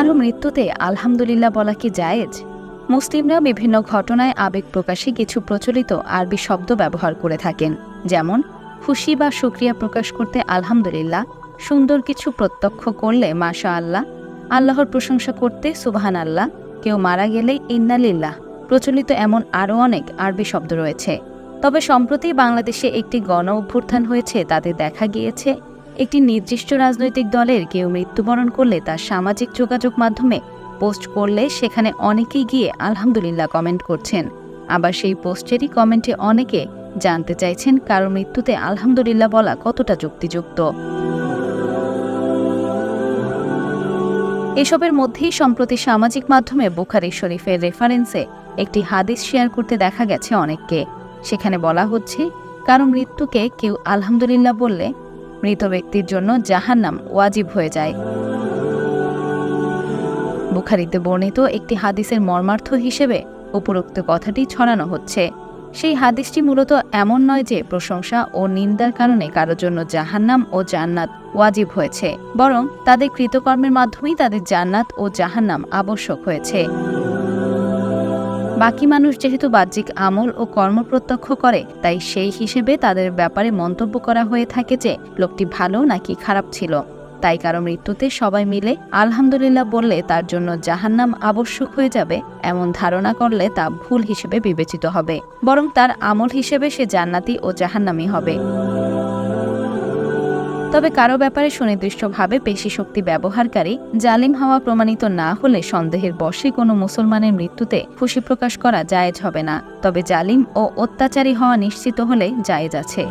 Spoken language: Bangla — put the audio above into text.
কারও মৃত্যুতে আলহামদুলিল্লাহ বলা কি জায়েজ? মুসলিমরা বিভিন্ন ঘটনায় আবেগ প্রকাশে কিছু প্রচলিত আরবি শব্দ ব্যবহার করে থাকেন, যেমন, খুশি বা সুক্রিয়া প্রকাশ করতে আলহামদুলিল্লাহ সুন্দর কিছু প্রত্যক্ষ করলে মাশা আল্লাহ আল্লাহর প্রশংসা করতে সুবাহান আল্লাহ কেউ মারা গেলে ইন্নালিল্লাহ প্রচলিত এমন আরও অনেক আরবি শব্দ রয়েছে। তবে সম্প্রতি বাংলাদেশে একটি গণ অভ্যুত্থান হয়েছে, তাতে দেখা গিয়েছে একটি নির্দিষ্ট রাজনৈতিক দলের কেউ মৃত্যুবরণ করলে তার সামাজিক যোগাযোগ মাধ্যমে পোস্ট করলে সেখানে অনেকেই গিয়ে আলহামদুলিল্লাহ কমেন্ট করছেন। আবার সেই পোস্টেরই কমেন্টে অনেকে জানতে চাইছেন কারও মৃত্যুতে আলহামদুলিল্লাহ বলা কতটা যুক্তিযুক্ত। এসবের মধ্যেই সম্প্রতি সামাজিক মাধ্যমে বুখারি শরীফের রেফারেন্সে একটি হাদিস শেয়ার করতে দেখা গেছে অনেককে। সেখানে বলা হচ্ছে, কারও মৃত্যুকে কেউ আলহামদুলিল্লাহ বললে মৃত ব্যক্তির জন্য জাহান্নাম ওয়াজিব হয়ে যায়। বুখারিতে বর্ণিত একটি হাদিসের মর্মার্থ হিসেবে উপরোক্ত কথাটি ছড়ানো হচ্ছে। সেই হাদিসটি মূলত এমন নয় যে প্রশংসা ও নিন্দার কারণে কারোর জন্য জাহান্নাম ও জান্নাত ওয়াজিব হয়েছে, বরং তাদের কৃতকর্মের মাধ্যমেই তাদের জান্নাত ও জাহান্নাম আবশ্যক হয়েছে। বাকি মানুষ যেহেতু বাহ্যিক আমল ও কর্ম প্রত্যক্ষ করে, তাই সেই হিসেবে তাদের ব্যাপারে মন্তব্য করা হয়ে থাকে যে, লোকটি ভালো নাকি খারাপ ছিল। তাই কারও মৃত্যুতে সবাই মিলে আলহামদুলিল্লাহ বললে তার জন্য জাহান্নাম আবশ্যক হয়ে যাবে, এমন ধারণা করলে তা ভুল হিসেবে বিবেচিত হবে। বরং তার আমল হিসেবে সে জান্নাতি ও জাহান্নামি হবে। তবে কারও ব্যাপারে সুনির্দিষ্টভাবে পেশি শক্তি ব্যবহারকারী জালিম হওয়া প্রমাণিত না হলে সন্দেহের বশে কোনো মুসলমানের মৃত্যুতে খুশি প্রকাশ করা জায়েজ হবে না। তবে জালিম ও অত্যাচারী হওয়া নিশ্চিত হলে জায়েজ আছে।